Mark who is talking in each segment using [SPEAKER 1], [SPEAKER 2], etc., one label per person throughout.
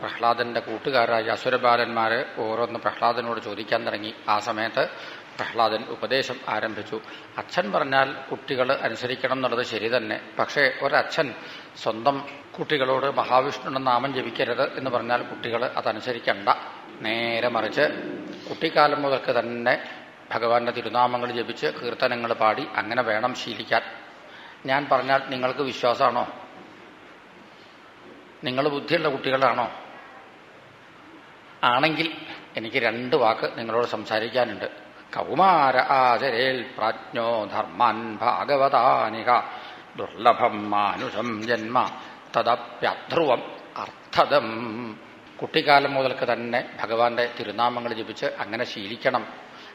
[SPEAKER 1] പ്രഹ്ലാദന്റെ കൂട്ടുകാരായ അസുരബാലന്മാര് ഓരോന്ന് പ്രഹ്ലാദനോട് ചോദിക്കാൻ തുടങ്ങി. ആ സമയത്ത് പ്രഹ്ലാദൻ ഉപദേശം ആരംഭിച്ചു. അച്ഛൻ പറഞ്ഞാൽ കുട്ടികൾ അനുസരിക്കണം എന്നുള്ളത് ശരി തന്നെ. പക്ഷേ ഒരച്ഛൻ സ്വന്തം കുട്ടികളോട് മഹാവിഷ്ണുവിന്റെ നാമം ജപിക്കരുത് എന്ന് പറഞ്ഞാൽ കുട്ടികൾ അതനുസരിക്കണ്ട. നേരെ മറിച്ച് കുട്ടിക്കാലം മുതൽക്ക് തന്നെ ഭഗവാന്റെ തിരുനാമങ്ങൾ ജപിച്ച് കീർത്തനങ്ങൾ പാടി അങ്ങനെ വേണം ശീലിക്കാൻ. ഞാൻ പറഞ്ഞാൽ നിങ്ങൾക്ക് വിശ്വാസമാണോ? നിങ്ങൾ ബുദ്ധിയുള്ള കുട്ടികളാണോ? ആണെങ്കിൽ എനിക്ക് രണ്ട് വാക്ക് നിങ്ങളോട് സംസാരിക്കാനുണ്ട്. കൗമാര ആചരേൽ പ്രാജ്ഞോ ധർമാൻ ഭാഗവതാനിക ദുർലഭം മാനുഷം ജന്മ തദപ്യധ്രുവം അർത്ഥതം കുട്ടിക്കാലം മുതൽക്ക് തന്നെ ഭഗവാന്റെ തിരുനാമങ്ങൾ ജപിച്ച് അങ്ങനെ ശീലിക്കണം.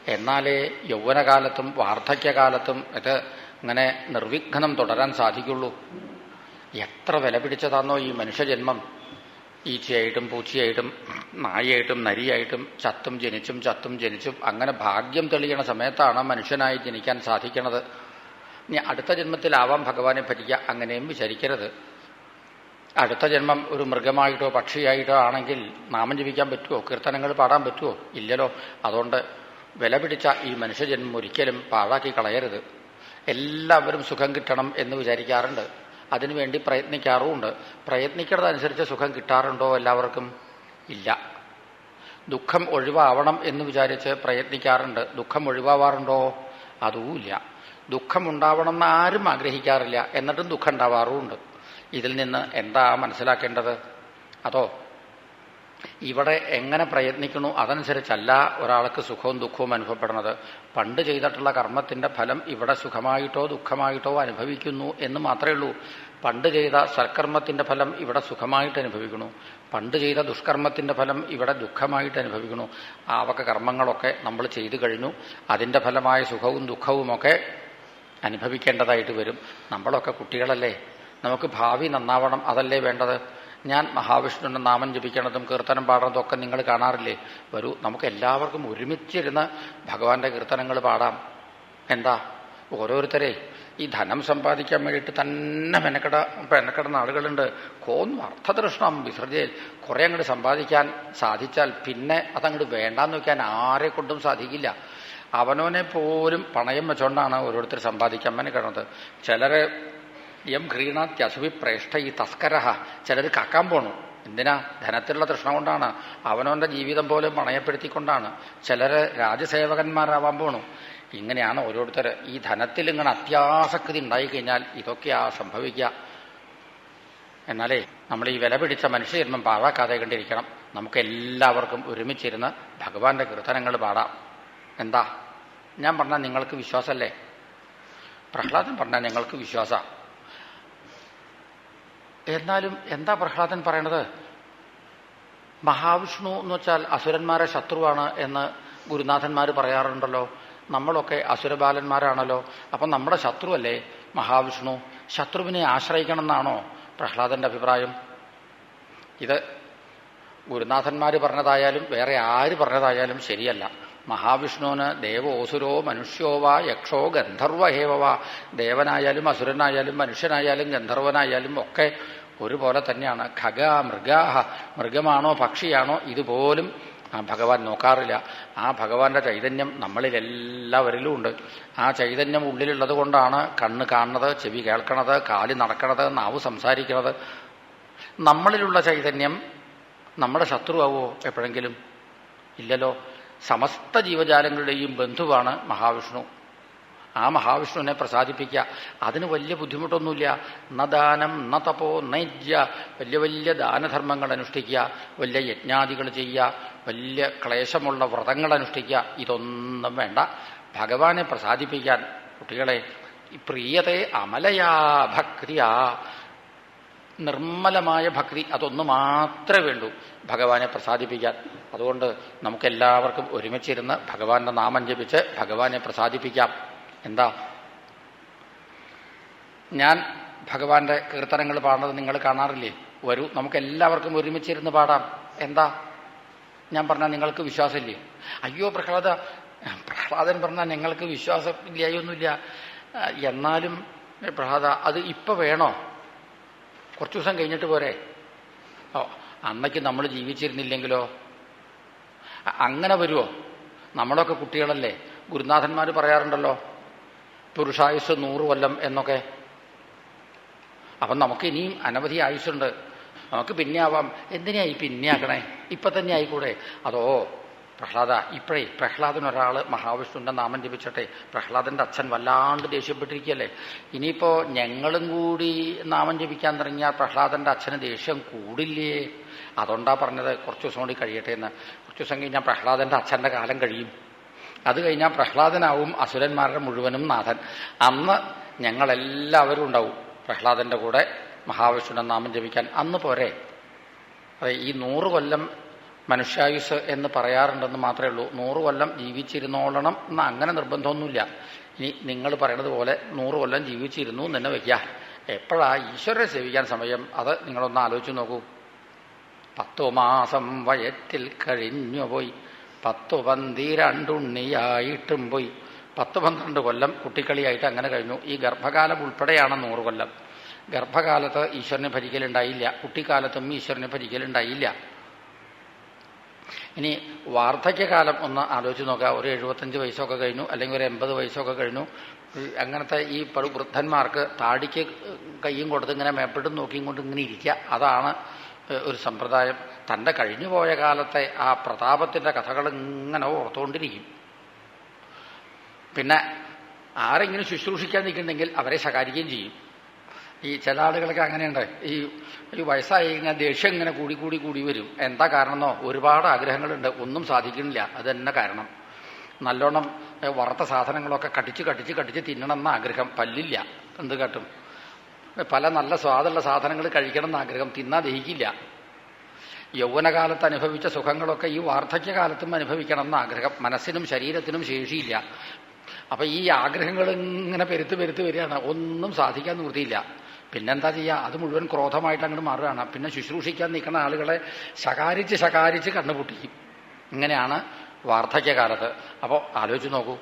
[SPEAKER 1] എന്നാലേ യൗവനകാലത്തും വാർദ്ധക്യകാലത്തും ഇത് അങ്ങനെ നിർവിഘ്നം തുടരാൻ സാധിക്കുള്ളൂ. എത്ര വില പിടിച്ചതാണോ ഈ മനുഷ്യജന്മം? ഈച്ചയായിട്ടും പൂച്ചയായിട്ടും നായയായിട്ടും നരിയായിട്ടും ചത്തും ജനിച്ചും ചത്തും ജനിച്ചും അങ്ങനെ ഭാഗ്യം തെളിയണ സമയത്താണ് മനുഷ്യനായി ജനിക്കാൻ സാധിക്കണത്. ഇനി അടുത്ത ജന്മത്തിലാവാം ഭഗവാനെ ഭരിക്കുക അങ്ങനെയും വിചാരിക്കരുത്. അടുത്ത ജന്മം ഒരു മൃഗമായിട്ടോ പക്ഷിയായിട്ടോ ആണെങ്കിൽ നാമം ജപിക്കാൻ പറ്റുമോ കീർത്തനങ്ങൾ പാടാൻ പറ്റുമോ ഇല്ലല്ലോ. അതുകൊണ്ട് വില പിടിച്ച ഈ മനുഷ്യജന്മം ഒരിക്കലും പാഴാക്കി കളയരുത്. എല്ലാവരും സുഖം കിട്ടണം എന്ന് വിചാരിക്കാറുണ്ട്. അതിനുവേണ്ടി പ്രയത്നിക്കാറുമുണ്ട്. പ്രയത്നിക്കുന്നതനുസരിച്ച് സുഖം കിട്ടാറുണ്ടോ എല്ലാവർക്കും? ഇല്ല. ദുഃഖം ഒഴിവാവണം എന്ന് വിചാരിച്ച് പ്രയത്നിക്കാറുണ്ട്. ദുഃഖം ഒഴിവാവാറുണ്ടോ? അതുമില്ല. ദുഃഖം ഉണ്ടാവണം എന്ന് ആരും ആഗ്രഹിക്കാറില്ല. എന്നിട്ടും ദുഃഖം ഉണ്ടാവാറുമുണ്ട് ഇതിൽ നിന്ന് എന്താ മനസ്സിലാക്കേണ്ടത്? അതോ ഇവിടെ എങ്ങനെ പ്രയത്നിക്കണു അതനുസരിച്ചല്ല ഒരാൾക്ക് സുഖവും ദുഃഖവും അനുഭവപ്പെടുന്നത്. പണ്ട് ചെയ്തിട്ടുള്ള കർമ്മത്തിന്റെ ഫലം ഇവിടെ സുഖമായിട്ടോ ദുഃഖമായിട്ടോ അനുഭവിക്കുന്നു എന്ന് മാത്രമേ ഉള്ളൂ. പണ്ട് ചെയ്ത സൽക്കർമ്മത്തിന്റെ ഫലം ഇവിടെ സുഖമായിട്ട് അനുഭവിക്കുന്നു. പണ്ട് ചെയ്ത ദുഷ്കർമ്മത്തിന്റെ ഫലം ഇവിടെ ദുഃഖമായിട്ട് അനുഭവിക്കുന്നു. ആ കർമ്മങ്ങളൊക്കെ നമ്മൾ ചെയ്തു കഴിഞ്ഞു. അതിന്റെ ഫലമായ സുഖവും ദുഃഖവുമൊക്കെ അനുഭവിക്കേണ്ടതായിട്ട് വരും. നമ്മളൊക്കെ കുട്ടികളല്ലേ? നമുക്ക് ഭാവി നന്നാവണം. അതല്ലേ വേണ്ടത്? ഞാൻ മഹാവിഷ്ണുവിന്റെ നാമം ജപിക്കണതും കീർത്തനം പാടുന്നതും ഒക്കെ നിങ്ങൾ കാണാറില്ലേ? വരൂ നമുക്ക് എല്ലാവർക്കും ഒരുമിച്ചിരുന്ന് ഭഗവാന്റെ കീർത്തനങ്ങൾ പാടാം. എന്താ? ഓരോരുത്തരെ ഈ ധനം സമ്പാദിക്കാൻ വേണ്ടിയിട്ട് തന്നെ മെനക്കെട മെനക്കെടുന്ന ആളുകളുണ്ട്. കോന്നു അർത്ഥതൃഷ്ണം വിസർജയിൽ കുറെ അങ്ങോട്ട് സമ്പാദിക്കാൻ സാധിച്ചാൽ പിന്നെ അതങ്ങോട്ട് വേണ്ടാന്ന് വെക്കാൻ ആരെ കൊണ്ടും സാധിക്കില്ല. അവനോനെ പോലും പണയം വെച്ചുകൊണ്ടാണ് ഓരോരുത്തർ സമ്പാദിക്കാൻ മെനക്കെടുന്നത്. ചിലര് യം ഘ്രീണാത്യസുഭിപ്രേഷ്ഠ ഈ തസ്കര ചിലർ കാക്കാൻ പോണു. എന്തിനാ? ധനത്തിലുള്ള തൃഷ്ണ കൊണ്ടാണ്. അവനവന്റെ ജീവിതം പോലും പണയപ്പെടുത്തിക്കൊണ്ടാണ് ചിലര് രാജസേവകന്മാരാവാൻ പോണു. ഇങ്ങനെയാണ് ഓരോരുത്തർ ഈ ധനത്തിൽ ഇങ്ങനെ അത്യാസക്തി ഉണ്ടായിക്കഴിഞ്ഞാൽ ഇതൊക്കെയാ സംഭവിക്കുക എന്നാലേ നമ്മൾ ഈ വില പിടിച്ച മനുഷ്യജന്മം പാഴാക്കാതെ കണ്ടിരിക്കണം. നമുക്ക് എല്ലാവർക്കും ഒരുമിച്ചിരുന്ന് ഭഗവാന്റെ കീർത്തനങ്ങൾ പാടാം. എന്താ? ഞാൻ പറഞ്ഞാൽ നിങ്ങൾക്ക് വിശ്വാസമല്ലേ പ്രഹ്ലാദൻ പറഞ്ഞാൽ നിങ്ങൾക്ക് വിശ്വാസ. എന്നാലും എന്താ പ്രഹ്ലാദൻ പറയണത്? മഹാവിഷ്ണു എന്ന് വെച്ചാൽ അസുരന്മാരെ ശത്രുവാണ് എന്ന് ഗുരുനാഥന്മാർ പറയാറുണ്ടല്ലോ. നമ്മളൊക്കെ അസുരബാലന്മാരാണല്ലോ. അപ്പം നമ്മുടെ ശത്രുവല്ലേ മഹാവിഷ്ണു? ശത്രുവിനെ ആശ്രയിക്കണം എന്നാണോ പ്രഹ്ലാദന്റെ അഭിപ്രായം? ഇത് ഗുരുനാഥന്മാർ പറഞ്ഞതായാലും വേറെ ആര് പറഞ്ഞതായാലും ശരിയല്ല. മഹാവിഷ്ണുവിന് ദേവോസുരോ മനുഷ്യോ വാ യക്ഷോ ഗന്ധർവ ഹേവവാ ദേവനായാലും അസുരനായാലും മനുഷ്യനായാലും ഗന്ധർവനായാലും ഒക്കെ ഒരുപോലെ തന്നെയാണ്. ഖഗ മൃഗാഹ മൃഗമാണോ പക്ഷിയാണോ ഇതുപോലും ആ ഭഗവാൻ നോക്കാറില്ല. ആ ഭഗവാന്റെ ചൈതന്യം നമ്മളിലെല്ലാവരിലും ഉണ്ട്. ആ ചൈതന്യം ഉള്ളിലുള്ളത് കൊണ്ടാണ് കണ്ണ് കാണുന്നത് ചെവി കേൾക്കണത് കാൽ നടക്കണത് നാവ് സംസാരിക്കണത്. നമ്മളിലുള്ള ചൈതന്യം നമ്മുടെ ശത്രുവാവോ എപ്പോഴെങ്കിലും? ഇല്ലല്ലോ. സമസ്ത ജീവജാലങ്ങളുടെയും ബന്ധുവാണ് മഹാവിഷ്ണു. ആ മഹാവിഷ്ണുവിനെ പ്രസാദിപ്പിക്കുക. അതിന് വലിയ ബുദ്ധിമുട്ടൊന്നുമില്ല. ന ദാനം ന തപോ നൈജ്യ വലിയ വലിയ ദാനധർമ്മങ്ങൾ അനുഷ്ഠിക്കുക. വലിയ യജ്ഞാദികൾ ചെയ്യുക. വലിയ ക്ലേശമുള്ള വ്രതങ്ങൾ അനുഷ്ഠിക്കുക. ഇതൊന്നും വേണ്ട. ഭഗവാനെ പ്രസാദിപ്പിക്കാൻ കുട്ടികളെ പ്രിയതെ അമലയാ ഭക്തിയാ. നിർമ്മലമായ ഭക്തി അതൊന്നു മാത്രമേ വേണ്ടൂ ഭഗവാനെ പ്രസാദിപ്പിക്കാൻ. അതുകൊണ്ട് നമുക്കെല്ലാവർക്കും ഒരുമിച്ചിരുന്ന് ഭഗവാന്റെ നാമം ജപിച്ച് ഭഗവാനെ പ്രസാദിപ്പിക്കാം. എന്താ? ഞാൻ ഭഗവാന്റെ കീർത്തനങ്ങൾ പാടുന്നത് നിങ്ങൾ കാണാറില്ലേ? വരൂ നമുക്കെല്ലാവർക്കും ഒരുമിച്ചിരുന്ന് പാടാം. എന്താ? ഞാൻ പറഞ്ഞാൽ നിങ്ങൾക്ക് വിശ്വാസമില്ലേ? അയ്യോ പ്രഹ്ലാദ പ്രഹ്ലാദൻ പറഞ്ഞാൽ ഞങ്ങൾക്ക് വിശ്വാസം ഇല്ലായൊന്നുമില്ല എന്നാലും പ്രഹ്ലാദ അത് ഇപ്പൊ വേണോ? കുറച്ചു ദിവസം കഴിഞ്ഞിട്ട് പോരെ. ഓ അന്നയ്ക്ക് നമ്മൾ ജീവിച്ചിരുന്നില്ലെങ്കിലോ? അങ്ങനെ വരുമോ നമ്മളൊക്കെ കുട്ടികളല്ലേ? ഗുരുനാഥന്മാർ പറയാറുണ്ടല്ലോ പുരുഷായുസ് നൂറ് കൊല്ലം എന്നൊക്കെ. അപ്പം നമുക്ക് ഇനിയും അനവധി ആയുസ്സുണ്ട്. നമുക്ക് പിന്നെ ആവാം. എന്തിനായി പിന്നെ ആക്കണേ? ഇപ്പം തന്നെ ആയിക്കൂടെ? അതോ പ്രഹ്ലാദ ഇപ്പോഴേ പ്രഹ്ലാദൻ ഒരാൾ മഹാവിഷ്ണുവിന്റെ നാമം ജപിച്ചട്ടെ പ്രഹ്ലാദന്റെ അച്ഛൻ വല്ലാണ്ട് ദേഷ്യപ്പെട്ടിരിക്കുകയല്ലേ? ഇനിയിപ്പോൾ ഞങ്ങളും കൂടി നാമം ജപിക്കാൻ തുടങ്ങിയാൽ പ്രഹ്ലാദന്റെ അച്ഛന് ദേഷ്യം കൂടില്ലേ? അതുകൊണ്ടാണ് പറഞ്ഞത് കുറച്ച് ദിവസം കൂടി കഴിയട്ടെ എന്ന്. കുറച്ച് ദിവസം കഴിഞ്ഞാൽ പ്രഹ്ലാദന്റെ അച്ഛന്റെ കാലം കഴിയും. അത് കഴിഞ്ഞാൽ പ്രഹ്ലാദനാവും അസുരന്മാരുടെ മുഴുവനും നാഥൻ. അന്ന് ഞങ്ങളെല്ലാവരും ഉണ്ടാവും പ്രഹ്ലാദന്റെ കൂടെ മഹാവിഷ്ണുവിനെ നാമം ജപിക്കാൻ. അന്ന് പോരെ? അതെ ഈ നൂറ് കൊല്ലം മനുഷ്യായുസ് എന്ന് പറയാറുണ്ടെന്ന് മാത്രമേ ഉള്ളൂ. നൂറ് കൊല്ലം ജീവിച്ചിരുന്നോളണം എന്ന് അങ്ങനെ നിർബന്ധമൊന്നുമില്ല. ഇനി നിങ്ങൾ പറയണത് പോലെ നൂറ് കൊല്ലം ജീവിച്ചിരുന്നു എന്ന് തന്നെ വയ്ക്കുക എപ്പോഴാ ഈശ്വരനെ സേവിക്കാൻ സമയം? അത് നിങ്ങളൊന്ന് ആലോചിച്ച് നോക്കൂ. പത്തു മാസം വയറ്റിൽ കഴിഞ്ഞുപോയി. പത്തു പന്തിരണ്ടുണ്ണിയായിട്ടും പോയി. പത്ത് പന്ത്രണ്ട് കൊല്ലം കുട്ടിക്കളിയായിട്ട് അങ്ങനെ കഴിഞ്ഞു. ഈ ഗർഭകാലം ഉൾപ്പെടെയാണ് നൂറ് കൊല്ലം. ഗർഭകാലത്ത് ഈശ്വരനെ ഭരിക്കലുണ്ടായില്ല കുട്ടിക്കാലത്തും ഈശ്വരനെ ഭരിക്കലുണ്ടായില്ല ഇനി വാർദ്ധക്യകാലം ഒന്ന് ആലോചിച്ച് നോക്കുക. ഒരു എഴുപത്തഞ്ച് വയസ്സൊക്കെ കഴിഞ്ഞു അല്ലെങ്കിൽ ഒരു എൺപത് വയസ്സൊക്കെ കഴിഞ്ഞു. അങ്ങനത്തെ ഈ വൃദ്ധന്മാർക്ക് താടിക്ക് കയ്യും കൊടുത്ത് ഇങ്ങനെ മേപ്പിട്ടും നോക്കിയും കൊണ്ട് ഇങ്ങനെ ഇരിക്കുക. അതാണ് ഒരു സമ്പ്രദായം. തന്റെ കഴിഞ്ഞുപോയ കാലത്തെ ആ പ്രതാപത്തിന്റെ കഥകൾ ഇങ്ങനെ ഓർത്തുകൊണ്ടിരിക്കും പിന്നെ ആരെങ്കിലും ശുശ്രൂഷിക്കാൻ നിൽക്കുന്നുണ്ടെങ്കിൽ അവരെ ശകാരിക്കുകയും ചെയ്യും. ഈ ചില ആളുകളൊക്കെ അങ്ങനെയുണ്ട്. ഈ ഈ വയസ്സായി കഴിഞ്ഞാൽ ദേഷ്യം ഇങ്ങനെ കൂടി കൂടി കൂടി വരും. എന്താ കാരണമെന്നോ? ഒരുപാട് ആഗ്രഹങ്ങളുണ്ട്. ഒന്നും സാധിക്കുന്നില്ല. അത് തന്നെ കാരണം. നല്ലോണം വറുത്ത സാധനങ്ങളൊക്കെ കടിച്ച് കടിച്ച് കടിച്ച് തിന്നണം എന്ന ആഗ്രഹം. പല്ലില്ല. എന്ത് കാട്ടും? പല നല്ല സ്വാദുള്ള സാധനങ്ങൾ കഴിക്കണം എന്ന് ആഗ്രഹം തിന്നാ ദഹിക്കില്ല. യൗവനകാലത്ത് അനുഭവിച്ച സുഖങ്ങളൊക്കെ ഈ വാർദ്ധക്യകാലത്തും അനുഭവിക്കണം എന്ന് ആഗ്രഹം മനസ്സിനും ശരീരത്തിനും ശേഷിയില്ല. അപ്പൊ ഈ ആഗ്രഹങ്ങൾ ഇങ്ങനെ പെരുത്ത് പെരുത്ത് വരികയാണ്. ഒന്നും സാധിക്കാൻ നിവൃത്തിയില്ല. പിന്നെന്താ ചെയ്യുക അത് മുഴുവൻ ക്രോധമായിട്ട് അങ്ങോട്ട് മാറുകയാണ്. പിന്നെ ശുശ്രൂഷിക്കാൻ നിൽക്കുന്ന ആളുകളെ ശകാരിച്ച് ശകാരിച്ച് കണ്ണുപൊട്ടിക്കും ഇങ്ങനെയാണ് വാർദ്ധക്യകാലത്ത്. അപ്പോൾ ആലോചിച്ച് നോക്കൂ.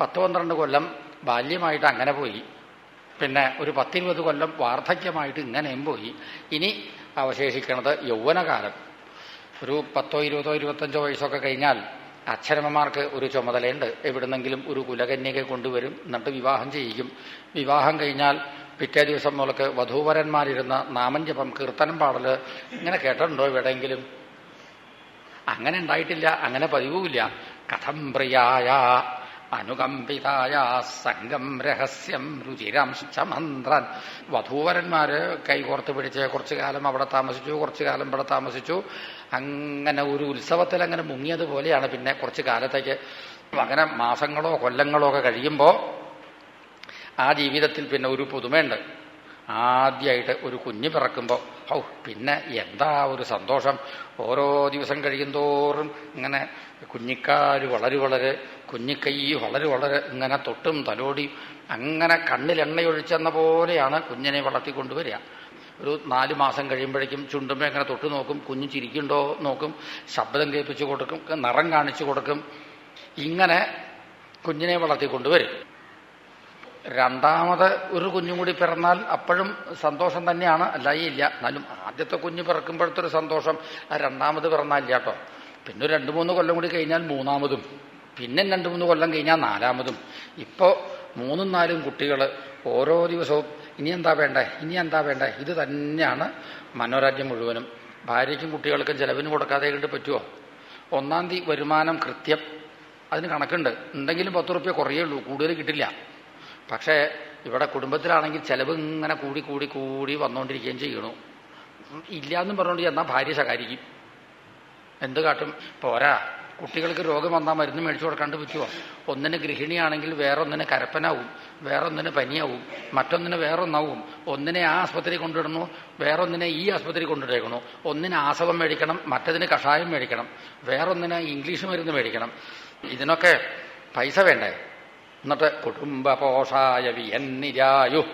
[SPEAKER 1] പത്ത് പന്ത്രണ്ട് കൊല്ലം ബാല്യമായിട്ട് അങ്ങനെ പോയി. പിന്നെ ഒരു പത്തിരുപത് കൊല്ലം വാർദ്ധക്യമായിട്ട് ഇങ്ങനെയും പോയി ഇനി അവശേഷിക്കുന്നത് യൗവനകാലം. ഒരു പത്തോ ഇരുപതോ ഇരുപത്തഞ്ചോ വയസ്സൊക്കെ കഴിഞ്ഞാൽ അച്ഛനമ്മമാർക്ക് ഒരു ചുമതലയുണ്ട്. എവിടുന്നെങ്കിലും ഒരു കുലകന്യകെ കൊണ്ടുവരും എന്നിട്ട് വിവാഹം ചെയ്യിക്കും. വിവാഹം കഴിഞ്ഞാൽ പിറ്റേ ദിവസം മുതൽക്ക് വധൂവരന്മാരിരുന്ന നാമം കീർത്തനം പാടൽ ഇങ്ങനെ കേട്ടിട്ടുണ്ടോ എവിടെയെങ്കിലും? അങ്ങനെ ഉണ്ടായിട്ടില്ല അങ്ങനെ പതിവുമില്ല. കഥം പ്രിയായ അനുകമ്പിതായ സംഘം രഹസ്യം രുചിരം മന്ത്രൻ വധൂവരന്മാര് കൈകോർത്ത് പിടിച്ച് കുറച്ചു കാലം അവിടെ താമസിച്ചു കുറച്ചു കാലം ഇവിടെ താമസിച്ചു. അങ്ങനെ ഒരു ഉത്സവത്തിൽ അങ്ങനെ മുങ്ങിയതുപോലെയാണ് പിന്നെ കുറച്ചു കാലത്തേക്ക്. അങ്ങനെ മാസങ്ങളോ കൊല്ലങ്ങളോ ഒക്കെ കഴിയുമ്പോൾ ആ ജീവിതത്തിൽ പിന്നെ ഒരു പുതുമയുണ്ട്. ആദ്യമായിട്ട് ഒരു കുഞ്ഞ് പിറക്കുമ്പോൾ ഔ പിന്നെ എന്താ ഒരു സന്തോഷം. ഓരോ ദിവസം കഴിയുന്തോറും ഇങ്ങനെ കുഞ്ഞിക്കാൽ വളരെ വളരെ കുഞ്ഞിക്കൈ വളരെ വളരെ ഇങ്ങനെ തൊട്ടും തലോടിയും അങ്ങനെ കണ്ണിൽ എണ്ണയൊഴിച്ചെന്ന പോലെയാണ് കുഞ്ഞിനെ വളർത്തിക്കൊണ്ടുവരിക. ഒരു നാല് മാസം കഴിയുമ്പോഴേക്കും ചുണ്ടുമ്പോൾ ഇങ്ങനെ തൊട്ട് നോക്കും കുഞ്ഞ് ചിരിക്കുണ്ടോ നോക്കും ശബ്ദം കേൾപ്പിച്ചു കൊടുക്കും നിറം കാണിച്ചു കൊടുക്കും. ഇങ്ങനെ കുഞ്ഞിനെ വളർത്തിക്കൊണ്ടുവരും. രണ്ടാമത് ഒരു കുഞ്ഞും കൂടി പിറന്നാൽ അപ്പോഴും സന്തോഷം തന്നെയാണ്. അല്ലായി ഇല്ല. എന്നാലും ആദ്യത്തെ കുഞ്ഞ് പിറക്കുമ്പോഴത്തെ ഒരു സന്തോഷം ആ രണ്ടാമത് പിറന്നാലില്ല കേട്ടോ. പിന്നെ രണ്ടു മൂന്ന് കൊല്ലം കൂടി കഴിഞ്ഞാൽ മൂന്നാമതും. പിന്നെ രണ്ട് മൂന്ന് കൊല്ലം കഴിഞ്ഞാൽ നാലാമതും. ഇപ്പോൾ മൂന്നും നാലും കുട്ടികൾ ഓരോ ദിവസവും ഇനി എന്താ വേണ്ടേ? ഇനി എന്താ വേണ്ടേ? ഇത് തന്നെയാണ് മനോരാജ്യം മുഴുവനും. ഭാര്യയ്ക്കും കുട്ടികൾക്കും ചെലവിന് കൊടുക്കാതെ കണ്ട് പറ്റുമോ ഒന്നാം തീയതി വരുമാനം കൃത്യം. അതിന് കണക്കുണ്ട്. എന്തെങ്കിലും പത്ത് റുപ്യ കുറയുള്ളൂ കൂടുതൽ കിട്ടില്ല. പക്ഷേ ഇവിടെ കുടുംബത്തിലാണെങ്കിൽ ചിലവ് ഇങ്ങനെ കൂടി കൂടി കൂടി വന്നുകൊണ്ടിരിക്കുകയും ചെയ്യണു. ഇല്ല എന്നും പറഞ്ഞുകൊണ്ട് ചെന്നാൽ ഭാര്യ ശകാരിക്കും. എന്ത് കാട്ടും? പോരാ. കുട്ടികൾക്ക് രോഗം വന്നാൽ മരുന്ന് മേടിച്ചു കൊടുക്കാണ്ട് പറ്റുമോ ഒന്നിന് ഗൃഹിണിയാണെങ്കിൽ വേറൊന്നിന് കരപ്പനാവും വേറൊന്നിന് പനിയാവും മറ്റൊന്നിന് വേറൊന്നാവും. ഒന്നിനെ ആ ആസ്പത്രി കൊണ്ടിടണു വേറൊന്നിനെ ഈ ആസ്പത്രി കൊണ്ടിട്ടേക്കണു ഒന്നിന് ആസവം മേടിക്കണം മറ്റതിന് കഷായം മേടിക്കണം വേറൊന്നിന് ഇംഗ്ലീഷ് മരുന്ന് മേടിക്കണം. ഇതിനൊക്കെ പൈസ വേണ്ടേ? എന്നിട്ട് കുടുംബപോഷായ വിയന്നിരായു.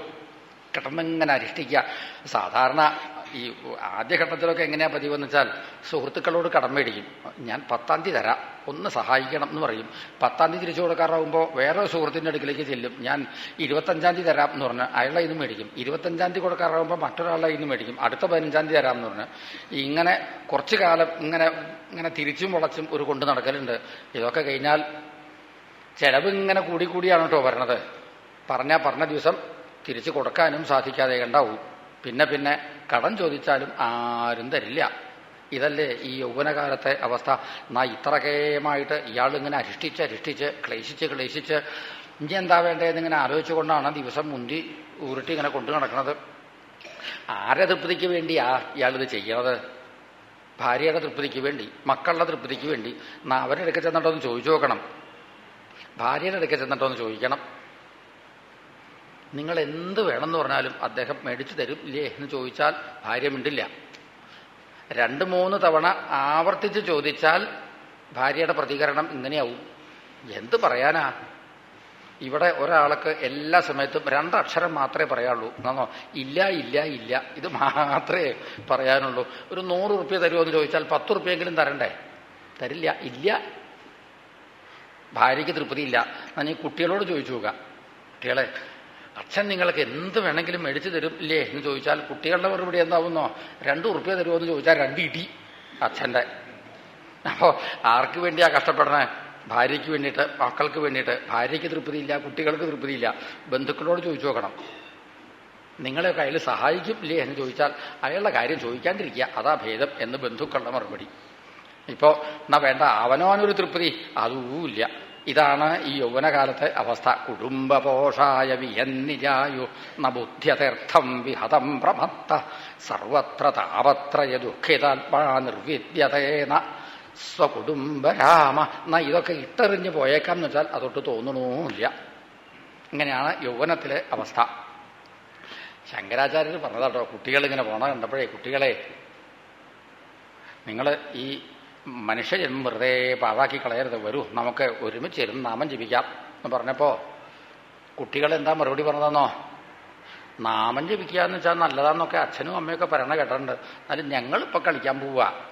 [SPEAKER 1] കിടന്നിങ്ങനെ അരിഷ്ടിക്കുക സാധാരണ ഈ ആദ്യഘട്ടത്തിലൊക്കെ എങ്ങനെയാ പതിവ് എന്ന് വെച്ചാൽ സുഹൃത്തുക്കളോട് കടം മേടിക്കും. ഞാൻ പത്താം തീയതി തരാം. ഒന്ന് സഹായിക്കണം എന്ന് പറയും. പത്താം തീയതി തിരിച്ചു കൊടുക്കാറാവുമ്പോൾ വേറെ സുഹൃത്തിന്റെ അടുക്കിലേക്ക് ചെല്ലും. ഞാൻ ഇരുപത്തഞ്ചാം തീയതി തരാം എന്ന് പറഞ്ഞ് അയാളെ ഇന്ന് മേടിക്കും. ഇരുപത്തഞ്ചാം തീയതി കൊടുക്കാറാവുമ്പോൾ മറ്റൊരാളെ ഇന്ന് മേടിക്കും. അടുത്ത പതിനഞ്ചാം തീയതി തരാം എന്ന് പറഞ്ഞ് ഇങ്ങനെ കുറച്ചു കാലം ഇങ്ങനെ ഇങ്ങനെ തിരിച്ചും വളച്ചും ഒരു കൊണ്ട് നടക്കലുണ്ട്. ഇതൊക്കെ കഴിഞ്ഞാൽ ചെലവ് ഇങ്ങനെ കൂടി കൂടിയാണ് കേട്ടോ വരണത് പറഞ്ഞാൽ പറഞ്ഞ ദിവസം തിരിച്ചു കൊടുക്കാനും സാധിക്കാതെ ഉണ്ടാവും പിന്നെ പിന്നെ കടം ചോദിച്ചാലും ആരും തരില്ല. ഇതല്ലേ ഈ യൗവനകാലത്തെ അവസ്ഥ? നാ ഇത്രകേമായിട്ട് ഇയാളിങ്ങനെ അരിഷ്ടിച്ച് അരിഷ്ടിച്ച് ക്ലേശിച്ച് ക്ലേശിച്ച് ഇനി എന്താ വേണ്ടതെന്ന് ഇങ്ങനെ ആലോചിച്ചുകൊണ്ടാണ് ദിവസം മുന്തി ഉരുട്ടി ഇങ്ങനെ കൊണ്ടു നടക്കുന്നത് ആരെ തൃപ്തിക്ക് വേണ്ടിയാ ഇയാളിത് ചെയ്യണത്? ഭാര്യയുടെ തൃപ്തിക്ക് വേണ്ടി മക്കളുടെ തൃപ്തിക്ക് വേണ്ടി. നാ അവരുടെ അടുക്ക ചെന്നിട്ടൊന്ന് ചോദിച്ചു നോക്കണം. ഭാര്യയുടെ അടുക്ക ചെന്നിട്ടൊന്ന് ചോദിക്കണം. നിങ്ങൾ എന്ത് വേണമെന്ന് പറഞ്ഞാലും അദ്ദേഹം മേടിച്ചു തരും ഇല്ലേ എന്ന് ചോദിച്ചാൽ ഭാര്യ മിണ്ടില്ല. രണ്ട് മൂന്ന് തവണ ആവർത്തിച്ച് ചോദിച്ചാൽ ഭാര്യയുടെ പ്രതികരണം ഇങ്ങനെയാവും. എന്ത് പറയാനാ? ഇവിടെ ഒരാൾക്ക് എല്ലാ സമയത്തും രണ്ടക്ഷരം മാത്രമേ പറയാനുള്ളൂ. എന്നാണോ ഇല്ല ഇല്ല ഇല്ല. ഇത് മാത്രമേ പറയാനുള്ളൂ. ഒരു നൂറ് റുപ്യ തരുമോ എന്ന് ചോദിച്ചാൽ പത്ത് റുപ്യെങ്കിലും തരണ്ടേ? തരില്ല. ഇല്ല. ഭാര്യയ്ക്ക് തൃപ്തിയില്ല. ഞാൻ ഈ കുട്ടികളോട് ചോദിച്ചു നോക്കുക കുട്ടികളെ അച്ഛൻ നിങ്ങൾക്ക് എന്ത് വേണമെങ്കിലും മേടിച്ചു തരും ഇല്ലേ? എന്ന് ചോദിച്ചാൽ കുട്ടികളുടെ മറുപടി എന്താവുന്നോ? രണ്ട് ഉറുപ്പ്യ തരുമോ എന്ന് ചോദിച്ചാൽ രണ്ട് ഇടി അച്ഛന്റെ. അപ്പോ ആർക്ക് വേണ്ടിയാ കഷ്ടപ്പെടണേ? ഭാര്യയ്ക്ക് വേണ്ടിയിട്ട് മക്കൾക്ക് വേണ്ടിയിട്ട്. ഭാര്യയ്ക്ക് തൃപ്തിയില്ല കുട്ടികൾക്ക് തൃപ്തിയില്ല. ബന്ധുക്കളോട് ചോദിച്ചു നോക്കണം. നിങ്ങളെ കയ്യിൽ സഹായിക്കും ഇല്ലേ എന്ന് ചോദിച്ചാൽ അയാളുടെ കാര്യം ചോദിക്കാണ്ടിരിക്കുക. അതാ ഭേദം എന്ന് ബന്ധുക്കളുടെ മറുപടി. ഇപ്പോ എന്നാ വേണ്ട അവനോനൊരു തൃപ്തി. അതുമില്ല ഇതാണ് ഈ യൗവനകാലത്തെ അവസ്ഥ. കുടുംബപോഷായ വിയന്നിജായു. ന ബുദ്ധ്യതീർത്ഥം വിഹതം പ്രമത്ത. സർവത്ര താപത്രയ ദുഃഖിതാത്മാ നിർവിദ്യതേന. സ്വകുടുംബരാമ. എന്നാ ഇതൊക്കെ ഇട്ടെറിഞ്ഞു പോയേക്കാം എന്ന് വെച്ചാൽ അതൊട്ട് തോന്നണമില്ല ഇങ്ങനെയാണ് യൗവനത്തിലെ അവസ്ഥ. ശങ്കരാചാര്യർ പറഞ്ഞതാട്ടോ കുട്ടികളിങ്ങനെ പോണ കണ്ടപ്പോഴേ കുട്ടികളെ നിങ്ങൾ ഈ മനുഷ്യജന്മം വെറുതെ പാഴാക്കി കളയരുത് വരൂ. നമുക്ക് ഒരുമിച്ച് ഇരുന്ന് നാമം ജപിക്കാം എന്ന് പറഞ്ഞപ്പോൾ കുട്ടികൾ എന്താ മറുപടി പറഞ്ഞതെന്നോ? നാമം ജപിക്കുക എന്ന് വെച്ചാൽ നല്ലതാന്നൊക്കെ അച്ഛനും അമ്മയൊക്കെ പറയണ കേട്ടിട്ടുണ്ട്. എന്നാലും ഞങ്ങൾ ഇപ്പൊ കളിക്കാൻ പോവുക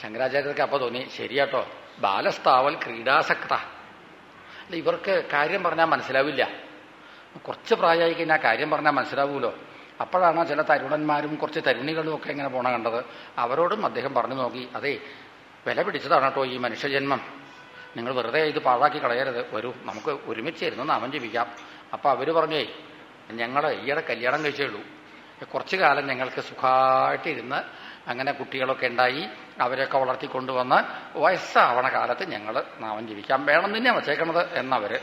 [SPEAKER 1] ശങ്കരാചാര്യർക്ക് അപ്പൊ തോന്നി ശരിയാട്ടോ. ബാലസ്ഥാവൽ ക്രീഡാസക്ത. അല്ല ഇവർക്ക് കാര്യം പറഞ്ഞാൽ മനസ്സിലാവില്ല. കുറച്ച് പ്രായമായി കഴിഞ്ഞാൽ കാര്യം പറഞ്ഞാൽ മനസ്സിലാവൂലോ? അപ്പോഴാണ് ചില തരുണന്മാരും കുറച്ച് തരുണികളും ഒക്കെ ഇങ്ങനെ പോണ കണ്ടത്. അവരോടും അദ്ദേഹം പറഞ്ഞു നോക്കി അതെ വില പിടിച്ചതാണ് കേട്ടോ ഈ മനുഷ്യജന്മം. നിങ്ങൾ വെറുതെ ഇത് പാഴാക്കി കളയരുത്. വരൂ നമുക്ക് ഒരുമിച്ച് ഇരുന്ന് നാമം ജീവിക്കാം അപ്പോൾ അവർ പറഞ്ഞേ ഞങ്ങൾ ഈയിടെ കല്യാണം കഴിച്ചേ ഉള്ളൂ. കുറച്ചു കാലം ഞങ്ങൾക്ക് സുഖമായിട്ടിരുന്ന് അങ്ങനെ കുട്ടികളൊക്കെ ഉണ്ടായി അവരെയൊക്കെ വളർത്തിക്കൊണ്ടുവന്ന് വയസ്സാവണ കാലത്ത് ഞങ്ങൾ നാമം ജീവിക്കാം വേണം തന്നെയാണ് വച്ചേക്കണത് എന്നവര്.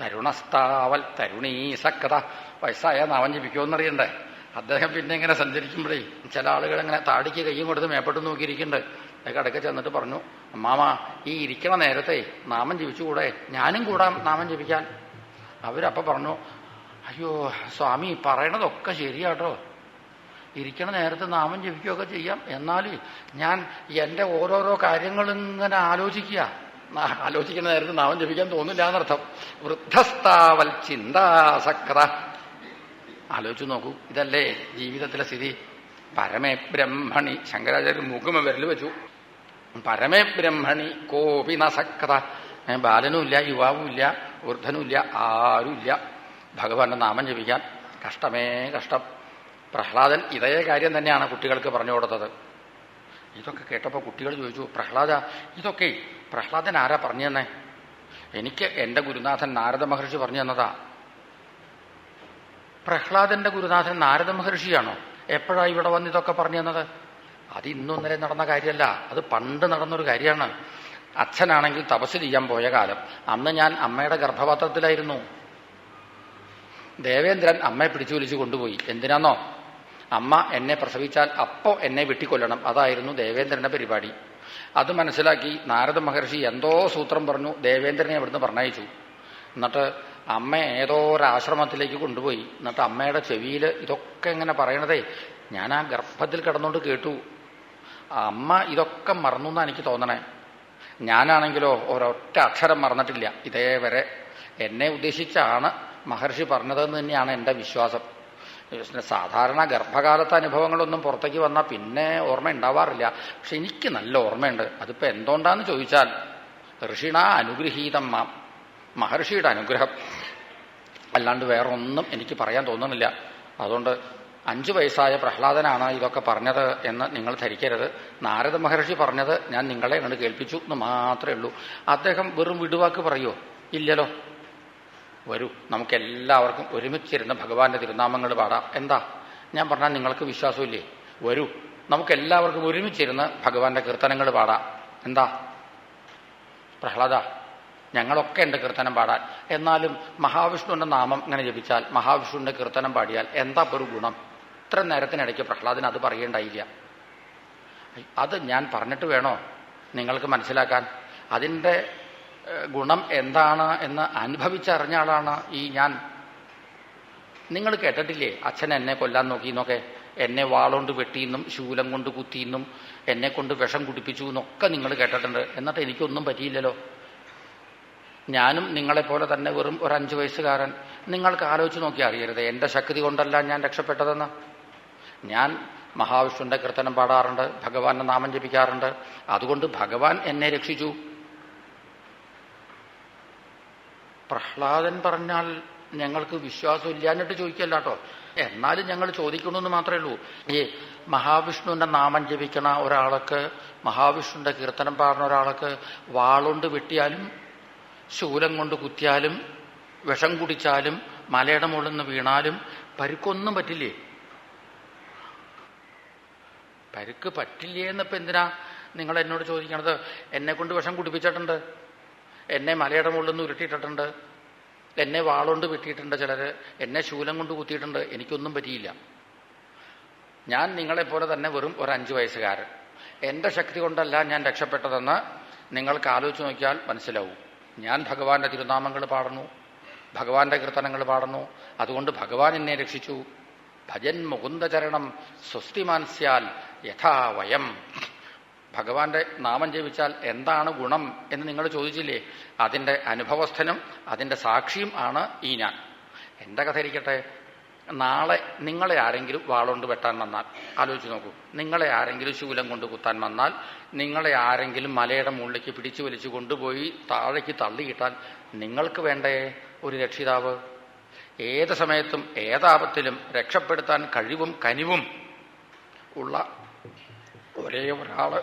[SPEAKER 1] തരുണസ്ഥാവൽ തരുണീസക്കഥ വയസ്സായ നാമം ജപിക്കുമെന്നറിയണ്ടേ അദ്ദേഹം പിന്നെ ഇങ്ങനെ സഞ്ചരിക്കുമ്പോഴേ ചില ആളുകൾ ഇങ്ങനെ താടിക്ക് കയ്യും കൊടുത്ത് മേപ്പെട്ട് നോക്കിയിരിക്കുന്നുണ്ട്. അതൊക്കെ അടുക്ക ചെന്നിട്ട് പറഞ്ഞു അമ്മാമ ഈ ഇരിക്കണ നേരത്തെ നാമം ജപിച്ചുകൂടെ? ഞാനും കൂടാം നാമം ജപിക്കാൻ. അവരപ്പ പറഞ്ഞു അയ്യോ സ്വാമി പറയണതൊക്കെ ശരിയാട്ടോ. ഇരിക്കണ നേരത്തെ നാമം ജപിക്കുകയൊക്കെ ചെയ്യാം. എന്നാൽ ഞാൻ എന്റെ ഓരോരോ കാര്യങ്ങളിങ്ങനെ ആലോചിക്കുക. ആലോചിക്കുന്ന നേരത്തെ നാമം ജപിക്കാൻ തോന്നില്ല എന്നർത്ഥം. വൃദ്ധസ്ഥാവൽ ചിന്താസക്ത. ആലോചിച്ചു നോക്കൂ ഇതല്ലേ ജീവിതത്തിലെ സ്ഥിതി? പരമേ ബ്രഹ്മണി. ശങ്കരാചാര്യ മുഖമ വിരൽ വെച്ചു. പരമേ ബ്രഹ്മണി കോപി നസക്കഥ ബാലനുമില്ല യുവാവുമില്ല വൃദ്ധനുമില്ല ആരുമില്ല. ഭഗവാന്റെ നാമം ജപിക്കാൻ കഷ്ടമേ കഷ്ടം. പ്രഹ്ലാദൻ ഇതേ കാര്യം തന്നെയാണ് കുട്ടികൾക്ക് പറഞ്ഞു കൊടുത്തത്. ഇതൊക്കെ കേട്ടപ്പോൾ കുട്ടികൾ ചോദിച്ചു പ്രഹ്ലാദ ഇതൊക്കെ പ്രഹ്ലാദൻ ആരാ പറഞ്ഞു തന്നെ എനിക്ക് എന്റെ ഗുരുനാഥൻ നാരദ മഹർഷി പറഞ്ഞു തന്നതാ പ്രഹ്ലാദന്റെ ഗുരുനാഥൻ നാരദ മഹർഷിയാണോ? എപ്പോഴാ ഇവിടെ വന്ന് ഇതൊക്കെ പറഞ്ഞു തന്നത്? അത് ഇന്നും ഇന്നലെ നടന്ന കാര്യമല്ല. അത് പണ്ട് നടന്നൊരു കാര്യമാണ്. അച്ഛനാണെങ്കിൽ തപസ് ചെയ്യാൻ പോയ കാലം. അന്ന് ഞാൻ അമ്മയുടെ ഗർഭപാത്രത്തിലായിരുന്നു. ദേവേന്ദ്രൻ അമ്മയെ പിടിച്ചു വലിച്ചു കൊണ്ടുപോയി. എന്തിനാന്നോ? അമ്മ എന്നെ പ്രസവിച്ചാൽ അപ്പോ എന്നെ വെട്ടിക്കൊല്ലണം. അതായിരുന്നു ദേവേന്ദ്രന്റെ പരിപാടി. അത് മനസ്സിലാക്കി നാരദ മഹർഷി എന്തോ സൂത്രം പറഞ്ഞു. ദേവേന്ദ്രനെ അവിടുന്ന് പറഞ്ഞയച്ചു. എന്നിട്ട് അമ്മ ഏതോ ഒരാശ്രമത്തിലേക്ക് കൊണ്ടുപോയി. എന്നിട്ട് അമ്മയുടെ ചെവിയിൽ ഇതൊക്കെ ഇങ്ങനെ പറയണതേ ഞാൻ ആ ഗർഭത്തിൽ കിടന്നുകൊണ്ട് കേട്ടു. അമ്മ ഇതൊക്കെ മറന്നു എന്നാണ് എനിക്ക് തോന്നണേ. ഞാനാണെങ്കിലോ ഒരൊറ്റ അക്ഷരം മറന്നിട്ടില്ല. ഇതേവരെ എന്നെ ഉദ്ദേശിച്ചാണ് മഹർഷി പറഞ്ഞതെന്ന് തന്നെയാണ് എന്റെ വിശ്വാസം. സാധാരണ ഗർഭകാലത്തെ അനുഭവങ്ങളൊന്നും പുറത്തേക്ക് വന്നാൽ പിന്നെ ഓർമ്മ ഉണ്ടാവാറില്ല. പക്ഷെ എനിക്ക് നല്ല ഓർമ്മയുണ്ട്. അതിപ്പോൾ എന്തുകൊണ്ടാന്ന് ചോദിച്ചാൽ ഋഷിണ അനുഗ്രഹീതം മഹർഷിയുടെ അനുഗ്രഹം. അല്ലാണ്ട് വേറെ ഒന്നും എനിക്ക് പറയാൻ തോന്നുന്നില്ല. അതുകൊണ്ട് അഞ്ചു വയസ്സായ പ്രഹ്ലാദനാണ് ഇതൊക്കെ പറഞ്ഞത് എന്ന് നിങ്ങൾ ധരിക്കരുത്. നാരദ മഹർഷി പറഞ്ഞത് ഞാൻ നിങ്ങളെ കണ്ട് കേൾപ്പിച്ചു എന്ന് മാത്രമേ ഉള്ളൂ. അദ്ദേഹം വെറും വിടുവാക്ക് പറയുമോ ഇല്ലല്ലോ. വരൂ നമുക്കെല്ലാവർക്കും ഒരുമിച്ചിരുന്ന് ഭഗവാന്റെ തിരുനാമങ്ങൾ പാടാം. എന്താ? ഞാൻ പറഞ്ഞാൽ നിങ്ങൾക്ക് വിശ്വാസമില്ലേ? വരൂ നമുക്കെല്ലാവർക്കും ഒരുമിച്ചിരുന്ന് ഭഗവാന്റെ കീർത്തനങ്ങൾ പാടാം. എന്താ? പ്രഹ്ലാദ ഞങ്ങളൊക്കെ ഉണ്ട് കീർത്തനം പാടാൻ. എന്നാലും മഹാവിഷ്ണുവിന്റെ നാമം ഇങ്ങനെ ജപിച്ചാൽ മഹാവിഷ്ണുവിന്റെ കീർത്തനം പാടിയാൽ എന്താ ഒരു ഗുണം? ഇത്ര നേരത്തിനിടയ്ക്ക് പ്രഹ്ലാദിന് അത് പറയേണ്ടായില്ല അത് ഞാൻ പറഞ്ഞിട്ട് വേണോ? നിങ്ങൾക്ക് മനസ്സിലാക്കാൻ? അതിന്റെ ഗുണം എന്താണ് എന്ന് അനുഭവിച്ചറിഞ്ഞ ആളാണ് ഈ ഞാൻ. നിങ്ങൾ കേട്ടിട്ടില്ലേ? അച്ഛൻ എന്നെ കൊല്ലാൻ നോക്കി. എന്നൊക്കെ എന്നെ വാളുകൊണ്ട് വെട്ടിയെന്നും ശൂലം കൊണ്ട് കുത്തിയെന്നും എന്നെ കൊണ്ട് വിഷം കുടിപ്പിച്ചു എന്നൊക്കെ നിങ്ങൾ കേട്ടിട്ടുണ്ട്. എന്നിട്ട് എനിക്കൊന്നും പറ്റിയില്ലല്ലോ. ഞാനും നിങ്ങളെപ്പോലെ തന്നെ വെറും ഒരു അഞ്ചു വയസ്സുകാരൻ. നിങ്ങൾക്ക് ആലോചിച്ച് നോക്കി അറിയരുത്. എന്റെ ശക്തി കൊണ്ടല്ല ഞാൻ രക്ഷപ്പെട്ടതെന്ന്. ഞാൻ മഹാവിഷ്ണുവിന്റെ കീർത്തനം പാടാറുണ്ട് ഭഗവാന്റെ നാമം ജപിക്കാറുണ്ട്. അതുകൊണ്ട് ഭഗവാൻ എന്നെ രക്ഷിച്ചു. പ്രഹ്ലാദൻ പറഞ്ഞാൽ ഞങ്ങൾക്ക് വിശ്വാസം ഇല്ലാഞ്ഞിട്ട് ചോദിക്കല്ല കേട്ടോ. എന്നാലും ഞങ്ങൾ ചോദിക്കണമെന്ന് മാത്രമേ ഉള്ളൂ. ഈ മഹാവിഷ്ണുവിന്റെ നാമം ജപിക്കണ ഒരാൾക്ക് മഹാവിഷ്ണുവിന്റെ കീർത്തനം പാടുന്ന ഒരാൾക്ക് വാളുകൊണ്ട് വെട്ടിയാലും ശൂലം കൊണ്ട് കുത്തിയാലും വിഷം കുടിച്ചാലും മലയുടെ മുകളിൽ നിന്ന് വീണാലും പരുക്കൊന്നും പറ്റില്ലേ? പരുക്ക് പറ്റില്ലേ എന്നിപ്പോ എന്തിനാ നിങ്ങൾ എന്നോട് ചോദിക്കണത്? എന്നെ കൊണ്ട് വിഷം കുടിപ്പിച്ചിട്ടുണ്ട്. എന്നെ മലയുടെ മുകളിൽ നിന്ന് ഉരുട്ടിയിട്ടിട്ടുണ്ട്. എന്നെ വാളുകൊണ്ട് വെട്ടിയിട്ടുണ്ട് ചിലര്. എന്നെ ശൂലം കൊണ്ട് കുത്തിയിട്ടുണ്ട്. എനിക്കൊന്നും പറ്റിയില്ല. ഞാൻ നിങ്ങളെപ്പോലെ തന്നെ വെറും ഒരു അഞ്ചു വയസ്സുകാരൻ. എന്റെ ശക്തി കൊണ്ടല്ല ഞാൻ രക്ഷപ്പെട്ടതെന്ന് നിങ്ങൾക്ക് ആലോചിച്ച് നോക്കിയാൽ മനസ്സിലാവും. ഞാൻ ഭഗവാന്റെ തിരുനാമങ്ങൾ പാടുന്നു. ഭഗവാന്റെ കീർത്തനങ്ങൾ പാടുന്നു. അതുകൊണ്ട് ഭഗവാൻ എന്നെ രക്ഷിച്ചു. ഭജൻ മുകുന്ദചരണം സ്വസ്തിമാൻസ്യാൽ യഥാ വയം. ഭഗവാന്റെ നാമം ജപിച്ചാൽ എന്താണ് ഗുണം എന്ന് നിങ്ങൾ ചോദിച്ചില്ലേ? അതിന്റെ അനുഭവസ്ഥനും അതിന്റെ സാക്ഷിയും ആണ് ഈ ഞാൻ. എന്റെ കഥ ഇരിക്കട്ടെ. നാളെ നിങ്ങളെ ആരെങ്കിലും വാളുകൊണ്ട് വെട്ടാൻ വന്നാൽ ആലോചിച്ച് നോക്കൂ. നിങ്ങളെ ആരെങ്കിലും ശൂലം കൊണ്ട് കുത്താൻ വന്നാൽ നിങ്ങളെ ആരെങ്കിലും മലയുടെ മുകളിലേക്ക് പിടിച്ചു വലിച്ചു കൊണ്ടുപോയി താഴേക്ക് തള്ളിയിട്ടാൽ നിങ്ങൾക്ക് വേണ്ടേ ഒരു രക്ഷിതാവ്? ഏത് സമയത്തും ഏതാപത്തിലും രക്ഷപ്പെടുത്താൻ കഴിവും കനിവും ഉള്ള ഒരേ ഒരാൾ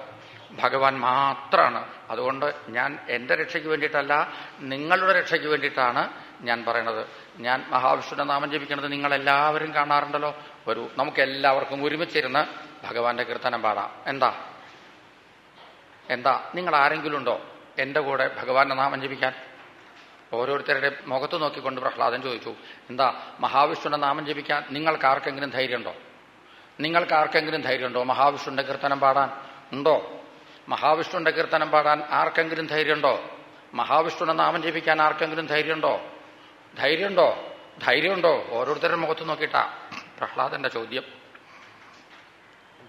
[SPEAKER 1] ഭഗവാൻ മാത്രമാണ് അതുകൊണ്ട് ഞാൻ എന്റെ രക്ഷയ്ക്ക് വേണ്ടിയിട്ടല്ല നിങ്ങളുടെ രക്ഷയ്ക്ക് വേണ്ടിയിട്ടാണ് ഞാൻ പറയണത്. ഞാൻ മഹാവിഷ്ണുവിന്റെ നാമം ജപിക്കുന്നത് നിങ്ങളെല്ലാവരും കാണാറുണ്ടല്ലോ. ഒരു നമുക്ക് എല്ലാവർക്കും ഒരുമിച്ചിരുന്ന് ഭഗവാന്റെ കീർത്തനം പാടാം. എന്താ? എന്താ? നിങ്ങൾ ആരെങ്കിലും ഉണ്ടോ എന്റെ കൂടെ ഭഗവാന്റെ നാമം ജപിക്കാൻ? ഓരോരുത്തരുടെ മുഖത്ത് നോക്കിക്കൊണ്ട് പ്രഹ്ലാദൻ ചോദിച്ചു എന്താ മഹാവിഷ്ണുവിന്റെ നാമം ജപിക്കാൻ നിങ്ങൾക്ക് ആർക്കെങ്കിലും ധൈര്യമുണ്ടോ? നിങ്ങൾക്ക് ആർക്കെങ്കിലും ധൈര്യമുണ്ടോ മഹാവിഷ്ണുവിന്റെ കീർത്തനം പാടാൻ? ഉണ്ടോ? മഹാവിഷ്ണുവിന്റെ കീർത്തനം പാടാൻ ആർക്കെങ്കിലും ധൈര്യമുണ്ടോ? മഹാവിഷ്ണുവിന്റെ നാമം ജപിക്കാൻ ആർക്കെങ്കിലും ധൈര്യമുണ്ടോ? ധൈര്യമുണ്ടോ? ധൈര്യമുണ്ടോ? ഓരോരുത്തരുടെ മുഖത്ത് നോക്കിയിട്ടാ. പ്രഹ്ലാദന്റെ ചോദ്യം.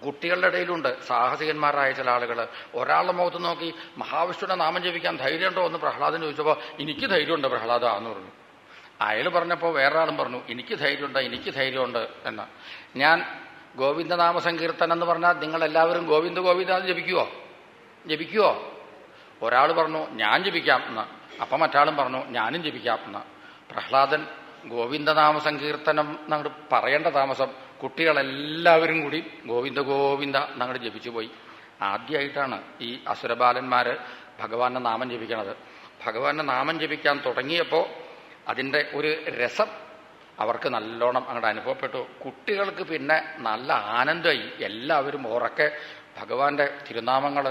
[SPEAKER 1] കുട്ടികളുടെ ഇടയിലുണ്ട് സാഹസികന്മാരായ ചില ആളുകൾ ഒരാളുടെ മുഖത്ത് നോക്കി മഹാവിഷ്ണുവിനെ നാമം ജപിക്കാൻ ധൈര്യമുണ്ടോ എന്ന് പ്രഹ്ലാദൻ ചോദിച്ചപ്പോൾ എനിക്ക് ധൈര്യമുണ്ട് പ്രഹ്ലാദ എന്ന് പറഞ്ഞു. അയാൾ പറഞ്ഞപ്പോൾ വേറെ ആളും പറഞ്ഞു എനിക്ക് ധൈര്യമുണ്ട് എനിക്ക് ധൈര്യമുണ്ട് എന്ന്. ഞാൻ ഗോവിന്ദനാമ സങ്കീർത്തനം എന്ന് പറഞ്ഞാൽ നിങ്ങൾ എല്ലാവരും ഗോവിന്ദ ഗോവിന്ദ എന്ന് ജപിക്കുവോ? ജപിക്കുവോ? ഒരാൾ പറഞ്ഞു ഞാൻ ജപിക്കാം എന്ന്. അപ്പം മറ്റാളും പറഞ്ഞു ഞാനും ജപിക്കാം എന്ന്. പ്രഹ്ലാദൻ ഗോവിന്ദനാമ സങ്കീർത്തനം എന്നങ്ങോട്ട് പറയേണ്ട താമസം കുട്ടികളെല്ലാവരും കൂടി ഗോവിന്ദ ഗോവിന്ദ എന്നങ്ങോട്ട് ജപിച്ചു പോയി. ആദ്യമായിട്ടാണ് ഈ അസുരബാലന്മാര് ഭഗവാന്റെ നാമം ജപിക്കണത്. ഭഗവാന്റെ നാമം ജപിക്കാൻ തുടങ്ങിയപ്പോൾ അതിന്റെ ഒരു രസം അവർക്ക് നല്ലോണം അങ്ങോട്ട് അനുഭവപ്പെട്ടു. കുട്ടികൾക്ക് പിന്നെ നല്ല ആനന്ദമായി എല്ലാവരും ഉറക്കെ ഭഗവാന്റെ തിരുനാമങ്ങൾ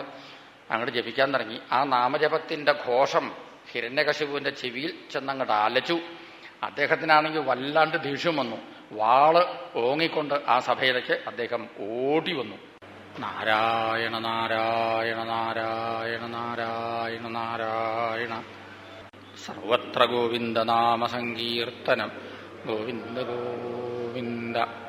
[SPEAKER 1] അങ്ങോട്ട് ജപിക്കാൻ തുടങ്ങി. ആ നാമജപത്തിന്റെ ഘോഷം ഹിരണ്യകശിപുവിന്റെ ചെവിയിൽ ചെന്നങ്ങോട്ട് ആലച്ചു. അദ്ദേഹത്തിനാണെങ്കിൽ വല്ലാണ്ട് ദേഷ്യം വന്നു. വാൾ ഓങ്ങിക്കൊണ്ട് ആ സഭയിലേക്ക് അദ്ദേഹം ഓടി വന്നു. നാരായണ നാരായണ നാരായണ നാരായണ നാരായണ. സർവത്ര ഗോവിന്ദ നാമ സങ്കീർത്തനം. ഗോവിന്ദ ഗോവിന്ദ.